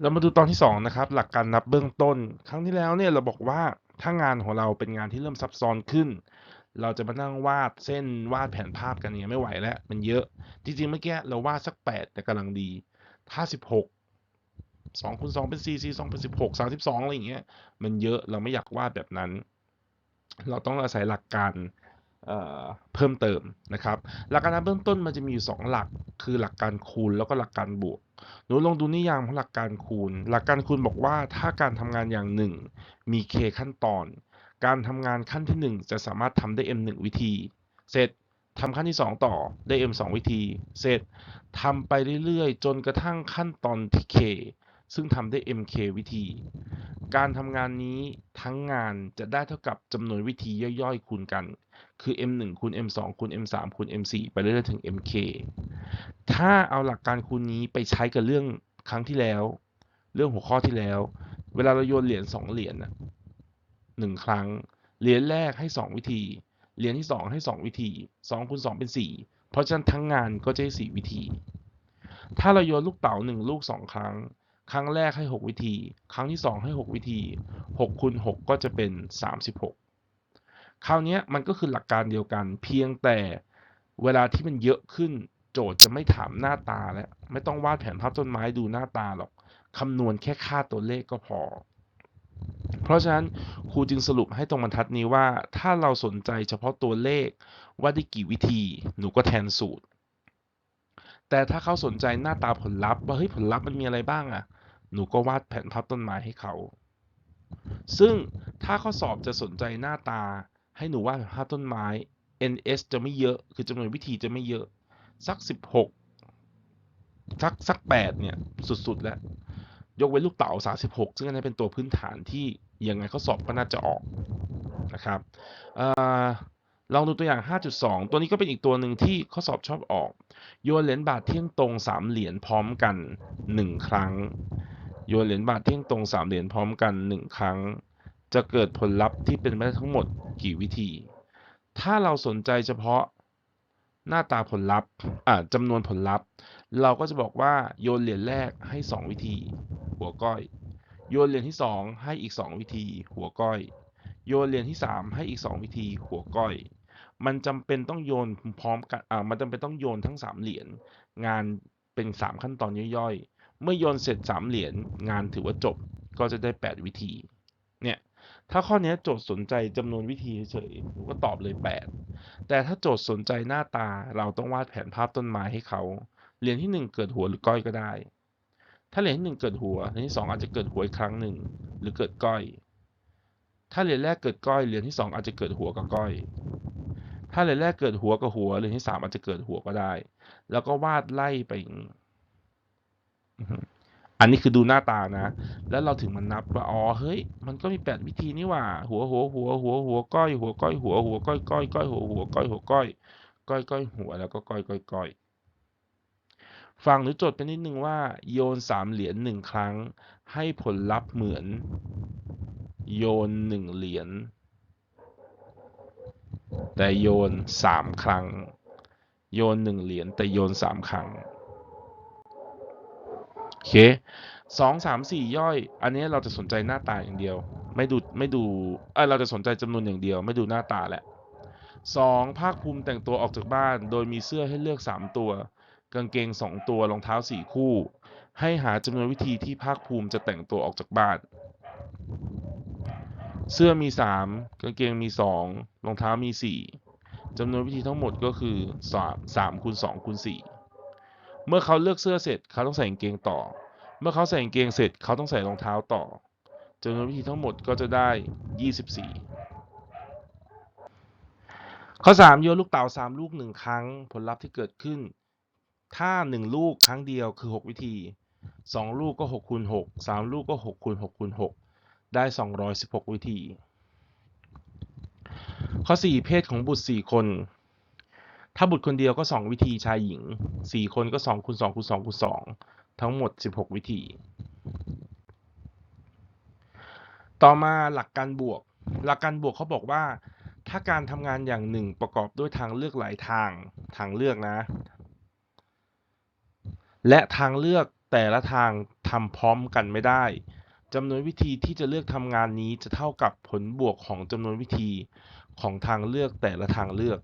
เรามาดูตอนที่2นะครับหลักการนับเบื้องต้น ครั้งที่แล้วเนี่ยเราบอกว่าถ้างานของเราเป็นงานที่เริ่มซับซ้อนขึ้น เราจะมานั่งวาดเส้นวาดแผนภาพกันเนี่ยไม่ไหวแล้ว มันเยอะ จริงๆเมื่อกี้เราวาดสัก 8 แต่กำลังดี ถ้า 16 2คูณ2เป็น4 4 2เป็น16 32อะไรอย่างเงี้ยมันเยอะเราไม่อยากวาดแบบนั้น เราต้องอาศัยหลักการ เพิ่มเติมนะครับ หลักการนับเบื้องต้นมันจะมีอยู่ 2 หลัก คือหลักการคูณแล้วก็หลักการบวกหนูลองดูนิยามของหลักการคูณ หลักการคูณบอกว่าถ้าการทำงานอย่างหนึ่งมี k ขั้นตอน การทำงานขั้นที่ 1 จะสามารถทำได้ m 1 วิธี เสร็จทำขั้นที่ 2 ต่อได้ m 2 วิธี เสร็จทำไปเรื่อยๆ จนกระทั่งขั้นตอนที่ k ซึ่งทำได้ mk วิธี การทำงานนี้ทั้งงานจะได้เท่ากับจำนวนวิธีย่อยๆ คูณกัน คือ m1 คูณ m2 คูณ m3 คูณ m4 ไปเรื่อยๆถึง mk ถ้าเอาหลักการคูณนี้ไปใช้กับเรื่องครั้งที่แล้ว เรื่องหัวข้อที่แล้ว เวลาเราโยนเหรียญ2เหรียญน่ะหนึ่งครั้ง เหรียญแรกให้ 2 วิธี เหรียญที่ 2 ให้ 2 วิธี2คูณ2เป็น 4 เพราะฉะนั้นทั้งงานก็จะได้4วิธี ถ้าเราโยนลูกเต๋า1ลูก 2 ครั้ง ครั้งแรกให้ 6 วิธี ครั้งที่ 2 ให้ 6 วิธี6คูณ6ก็จะเป็น 36 คราวนี้มันก็คือหลักการเดียวกัน เพียงแต่เวลาที่มันเยอะขึ้น โจทย์จะไม่ถามหน้าตาแล้ว ไม่ต้องวาดแผนภาพต้นไม้ดูหน้าตาหรอกคำนวณแค่ค่าตัวเลขก็พอ เพราะฉะนั้นครูจึงสรุปให้ตรงบรรทัดนี้ว่า ถ้าเราสนใจเฉพาะตัวเลขว่าได้กี่วิธีหนูก็แทนสูตรแต่ถ้าเขาสนใจหน้าตาผลลัพธ์ว่าเฮ้ยผลลัพธ์มันมีอะไรบ้างอะ่ะ หนูก็วาดแผนภาพต้นไม้ให้เขา ซึ่งถ้าข้อสอบจะสนใจหน้าตา ให้หนูวาดแผนภาพต้นไม้ ns จะไม่เยอะ คือจำนวนวิธีจะไม่เยอะ สัก 16 สักสัก 8 เนี่ย สุด ๆ แล้ว ยกเว้นลูกเต๋า36 ซึ่งอันนี้เป็นตัวพื้นฐานที่ยังไงข้อสอบก็น่าจะออกนะครับออลองดูตัวอย่าง 5.2 ตัวนี้ก็เป็นอีกตัวหนึ่งที่ข้อสอบชอบออก โยนเหรียญบาทเที่ยงตรง 3 เหรียญพร้อมกัน 1 ครั้ง โยนเหรียญบาทเที่ยงตรง3เหรียญพร้อมกัน1ครั้ง จะเกิดผลลัพธ์ที่เป็นไปได้ทั้งหมดกี่วิธี ถ้าเราสนใจเฉพาะหน้าตาผลลัพธ์อ่าจำนวนผลลัพธ์ เราก็จะบอกว่าโยนเหรียญแรกให้ 2 วิธี หัวก้อย โยนเหรียญที่ 2 ให้อีก 2 วิธี หัวก้อย โยนเหรียญที่ 3 ให้อีก 2 วิธี หัวก้อย มันจำเป็นต้องโยนพร้อมกันอ่ามันจำเป็นต้องโยนทั้ง 3 เหรียญงานเป็น 3 ขั้นตอนย่อยๆ เมื่อโยนเสร็จ3เหรียญงานถือว่าจบก็จะได้ 8 วิธี เนี่ย ถ้าข้อนี้โจทย์สนใจจำนวนวิธีเฉยๆหนูก็ตอบเลย 8 แต่ถ้าโจทย์สนใจหน้าตาเราต้องวาดแผนภาพต้นไม้ให้เขา เหรียญที่ 1 เกิดหัวหรือก้อยก็ได้ ถ้าเหรียญที่1เกิดหัวเหรียญที่ 2 อาจจะเกิดหัวอีกครั้งหนึ่งหรือเกิดก้อย ถ้าเหรียญแรกเกิดก้อยเหรียญที่ 2 อาจจะเกิดหัวกับก้อย ถ้าเหรียญแรกเกิดหัวกับหัวเหรียญที่ 3 อาจจะเกิดหัวก็ได้ แล้วก็วาดไล่ไปอย่างนี้ อันนี้คือดูหน้าตานะ แล้วเราถึงมันนับว่าอ๋อเฮ้ย มันก็มี8วิธีนี่หว่า หัวหัวหัวหัวหัวก้อยหัวก้อยหัวหัวก้อยก้อยก้อยหัวหัวก้อยหัวก้อยก้อยก้อยหัวแล้วก็ก้อยก้อยก้อยฟังหรือจดไปนิดนึงว่า โยน3เหรียญ1ครั้ง ให้ผลลัพธ์เหมือน โยน1เหรียญแต่โยน3ครั้ง โยน1เหรียญแต่โยน3ครั้ง เคสองสามสี่ย่อย อันนี้เราจะสนใจหน้าตาอย่างเดียว ไม่ดูไม่ดูเออเราจะสนใจจำนวนอย่างเดียว ไม่ดูหน้าตาแหละสองภาคภูมิแต่งตัวออกจากบ้าน โดยมีเสื้อให้เลือกสามตัว กางเกงสองตัวรองเท้าสี่คู่ ให้หาจำนวนวิธีที่ภาคภูมิจะแต่งตัวออกจากบ้าน เสื้อมีสามกางเกงมีสองรองเท้ามีสี่จำนวนวิธีทั้งหมดก็คือสามสามคูณสองคูณสี่ เมื่อเขาเลือกเสื้อเสร็จเขาต้องใส่กางเกงต่อ เมื่อเขาใส่กางเกงเสร็จเขาต้องใส่รองเท้าต่อจำนวนวิธีทั้งหมดก็จะได้ 24 ข้อ 3 โยนลูกเต๋า3 ลูก 1 ครั้ง ผลลัพธ์ที่เกิดขึ้น ถ้า 1 ลูกครั้งเดียวคือ 6 วิธี 2 ลูกก็6คูณ6 3 ลูกก็6คูณ6คูณ6ได้ 216 วิธี ข้อ 4 เพศของบุตร 4 คน ถ้าบุตรคนเดียวก็ 2 วิธีชายหญิง 4 คนก็2คูณ2คูณ2คูณ2ทั้งหมด 16 วิธี ต่อมาหลักการบวก หลักการบวกเขาบอกว่า ถ้าการทำงานอย่างหนึ่งประกอบด้วยทางเลือกหลายทางทางเลือกนะ และทางเลือกแต่ละทางทำพร้อมกันไม่ได้จำนวนวิธีที่จะเลือกทำงานนี้จะเท่ากับผลบวกของจำนวนวิธีของทางเลือกแต่ละทางเลือก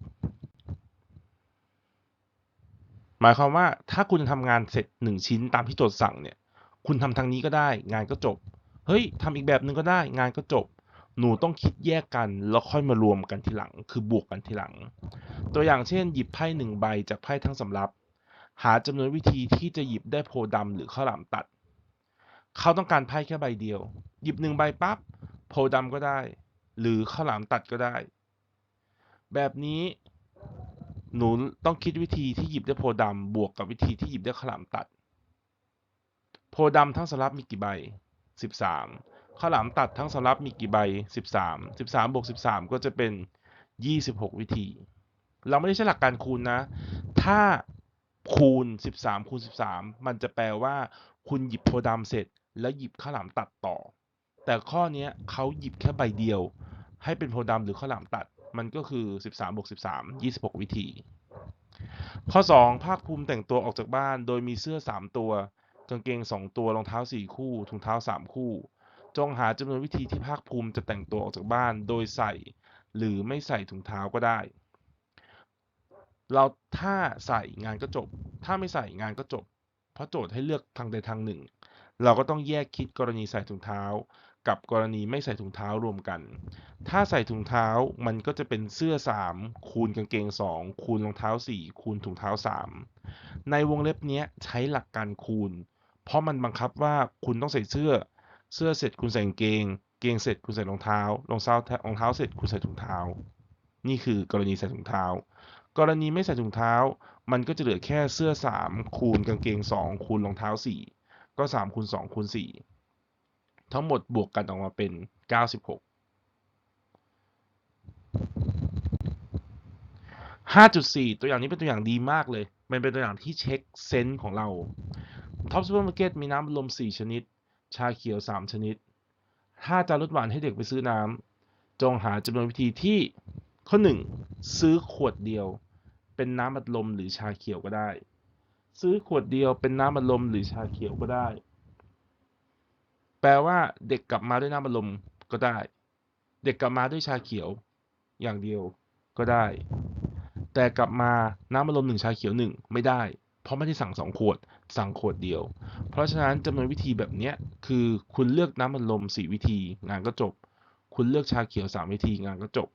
หมายความว่าถ้าคุณทำงานเสร็จหนึ่งชิ้นตามที่โจทย์สั่งเนี่ย คุณทำทางนี้ก็ได้ งานก็จบ เฮ้ยทำอีกแบบหนึ่งก็ได้ งานก็จบ หนูต้องคิดแยกกันแล้วค่อยมารวมกันทีหลัง คือบวกกันทีหลัง ตัวอย่างเช่น หยิบไพ่หนึ่งใบจากไพ่ทั้งสำรับ หาจำนวนวิธีที่จะหยิบได้โพดำหรือข้าวหลามตัด เขาต้องการไพ่แค่ใบเดียว หยิบหนึ่งใบปั๊บโพดำก็ได้ หรือข้าวหลามตัดก็ได้ แบบนี้ หนูต้องคิดวิธีที่หยิบได้โพธิ์ดำบวกกับวิธีที่หยิบได้ขลามตัด โพธิ์ดำทั้งสำรับมีกี่ใบ 13ข้าวหลามตัดทั้งสำรับมีกี่ใบ 13 13บวก13 ก็จะเป็น 26 วิธี เราไม่ได้ใช้หลักการคูณนะ ถ้าคูณ 13 คูณ 13 มันจะแปลว่า คุณหยิบโพธิ์ดำเสร็จ แล้วหยิบข้าวหลามตัดต่อ แต่ข้อนี้เขาหยิบแค่ใบเดียว ให้เป็นโพธิ์ดำหรือข้าวหลามตัด มันก็คือ 13บวก13 26 วิธี ข้อ 2 ภาคภูมิแต่งตัวออกจากบ้าน โดยมีเสื้อ 3 ตัว กางเกง 2 ตัวรองเท้า 4 คู่ถุงเท้า 3 คู่ จงหาจำนวนวิธีที่ภาคภูมิจะแต่งตัวออกจากบ้าน โดยใส่ หรือไม่ใส่ถุงเท้าก็ได้ เราถ้าใส่งานก็จบ ถ้าไม่ใส่งานก็จบ เพราะโจทย์ให้เลือกทางใดทางหนึ่ง เราก็ต้องแยกคิดกรณีใส่ถุงเท้า กับกรณีไม่ใส่ถุงเท้ารวมกัน ถ้าใส่ถุงเท้ามันก็จะเป็นเสื้อ 3 คูณกางเกง 2 คูณรองเท้า 4 คูณถุงเท้า 3 ในวงเล็บนี้ใช้หลักการคูณ เพราะมันบังคับว่าคุณต้องใส่เสื้อ เสื้อเสร็จคุณใส่กางเกง เกงเสร็จคุณใส่รองเท้ารองเท้ารองเท้าเสร็จคุณใส่ถุงเท้า นี่คือกรณีใส่ถุงเท้า กรณีไม่ใส่ถุงเท้า มันก็จะเหลือแค่เสื้อ 3 คูณกางเกง 2 คูณรองเท้า 4 ก็3คูณ2คูณ4 ทั้งหมดบวกกันออกมาเป็น 96 5.4 ตัวอย่างนี้เป็นตัวอย่างดีมากเลย มันเป็นตัวอย่างที่เช็คเซนส์ของเราท็อปซูเปอร์มาร์เก็ตมีน้ำอัดลม 4 ชนิด ชาเขียว 3 ชนิด ถ้าจะลดหวานให้เด็กไปซื้อน้ำ จงหาจำนวนวิธีที่ข้อ 1 ซื้อขวดเดียว เป็นน้ำอัดลมหรือชาเขียวก็ได้ ซื้อขวดเดียวเป็นน้ำอัดลมหรือชาเขียวก็ได้ แปลว่าเด็กกลับมาด้วยน้ำอัดลมก็ได้ เด็กกลับมาด้วยชาเขียวอย่างเดียวก็ได้ แต่กลับมาน้ำอัดลมหนึ่งชาเขียวหนึ่งไม่ได้ เพราะไม่ได้สั่งสองขวด สั่งขวดเดียว เพราะฉะนั้นจำนวนวิธีแบบนี้คือคุณเลือกน้ำอัดลมสี่วิธี งานก็จบ คุณเลือกชาเขียวสามวิธีงานก็จบ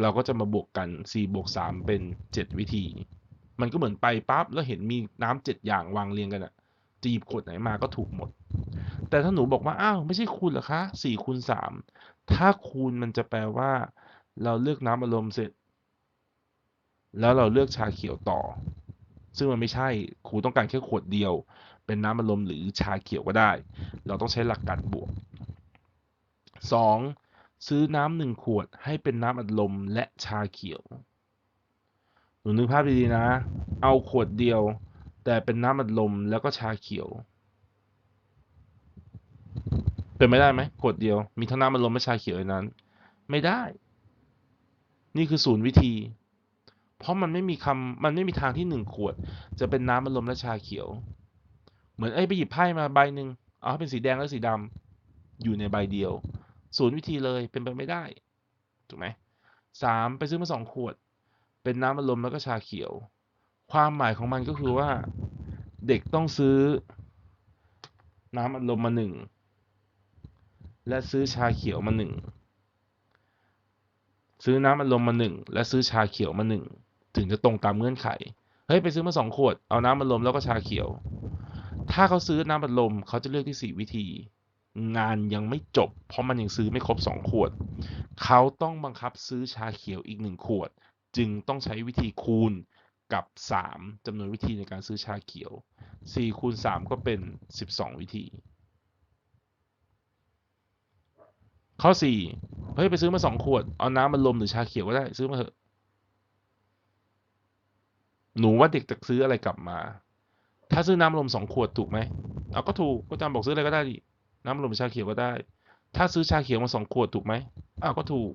เราก็จะมาบวกกัน4บวก3เป็น 7 วิธี มันก็เหมือนไปปั๊บแล้วเห็นมีน้ำเจ็ดอย่างวางเรียงกันอะจะหยิบขวดไหนมาก็ถูกหมด แต่ถ้าหนูบอกว่าอ้าวไม่ใช่คูณเหรอคะ4คูณ3ถ้าคูณมันจะแปลว่า เราเลือกน้ำอารมณ์เสร็จ แล้วเราเลือกชาเขียวต่อ ซึ่งมันไม่ใช่ครูต้องการแค่ขวดเดียว เป็นน้ำอารมณ์หรือชาเขียวก็ได้ เราต้องใช้หลักการบวก 2. ซื้อน้ำหนึ่งขวดให้เป็นน้ำอัดลมและชาเขียว หนูนึกภาพดีๆนะ เอาขวดเดียว แต่เป็นน้ำอัดลมแล้วก็ชาเขียว เป็นไม่ได้ไหมขวดเดียว มีทั้งน้ำอัดลมและชาเขียวในนั้น ไม่ได้ นี่คือศูนย์วิธี เพราะมันไม่มีคำมันไม่มีทางที่หนึ่งขวด จะเป็นน้ำอัดลมและชาเขียว เหมือนไอ้ไปหยิบไพ่มาใบหนึ่งเอาให้เป็นสีแดงและสีดำอยู่ในใบเดียว ศูนย์วิธีเลยเป็นไปไม่ได้ถูกไหมสามไปซื้อมาสองขวด เป็นน้ำอัดลมแล้วก็ชาเขียว ความหมายของมันก็คือว่า เด็กต้องซื้อ น้ำอัดลมมาหนึ่ง และซื้อชาเขียวมาหนึ่งซื้อน้ำอัดลมมาหนึ่งและซื้อชาเขียวมาหนึ่งถึงจะตรงตามเงื่อนไข เฮ้ยไปซื้อมาสองขวด เอาน้ำอัดลมแล้วก็ชาเขียว ถ้าเขาซื้อน้ำอัดลมเขาจะเลือกที่สี่วิธี งานยังไม่จบ เพราะมันยังซื้อไม่ครบสองขวด เขาต้องบังคับซื้อชาเขียวอีกหนึ่งขวด จึงต้องใช้วิธีคูณกับ 3จำนวนวิธีในการซื้อชาเขียว4คูณ3ก็เป็น 12 วิธี ข้อ4เฮ้ยไปซื้อมา2ขวด เอาน้ำมันลมหรือชาเขียวก็ได้ซื้อมาเถอะ หนูว่าเด็กจะซื้ออะไรกลับมา ถ้าซื้อน้ำลม2ขวดถูกไหมเอาก็ถูกก็จำบอกซื้ออะไรก็ได้ดิน้ำลมชาเขียวก็ได้ ถ้าซื้อชาเขียวมา2ขวดถูกไหมอ้าวก็ถูก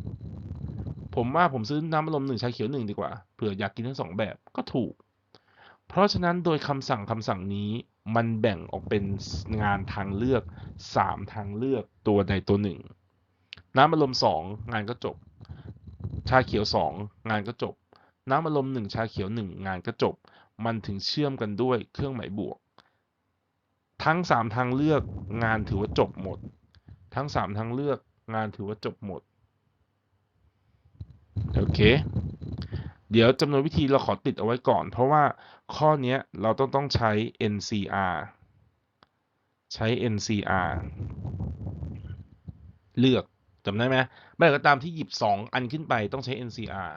ผมว่าผมซื้อน้ำลมหนึ่งชาเขียวหนึ่งดีกว่าเผื่ออยากกินทั้งสองแบบก็ถูก เพราะฉะนั้นโดยคำสั่งคำสั่งนี้มันแบ่งออกเป็นงานทางเลือกสามทางเลือกตัวใดตัวหนึ่ง น้ำอารมณ์สองงานก็จบ ชาเขียวสองงานก็จบ น้ำอารมณ์หนึ่งชาเขียวหนึ่งงานก็จบ มันถึงเชื่อมกันด้วยเครื่องหมายบวก ทั้งสามทางเลือกงานถือว่าจบหมด ทั้งสามทางเลือกงานถือว่าจบหมดโอเค เดี๋ยวจำนวนวิธีเราขอติดเอาไว้ก่อน เพราะว่าข้อนี้เราต้องต้องใช้ NCR ใช้ NCR เลือก จำได้ไหมเมื่อไหร่ก็ตามที่หยิบ 2 อันขึ้นไปต้องใช้ NCR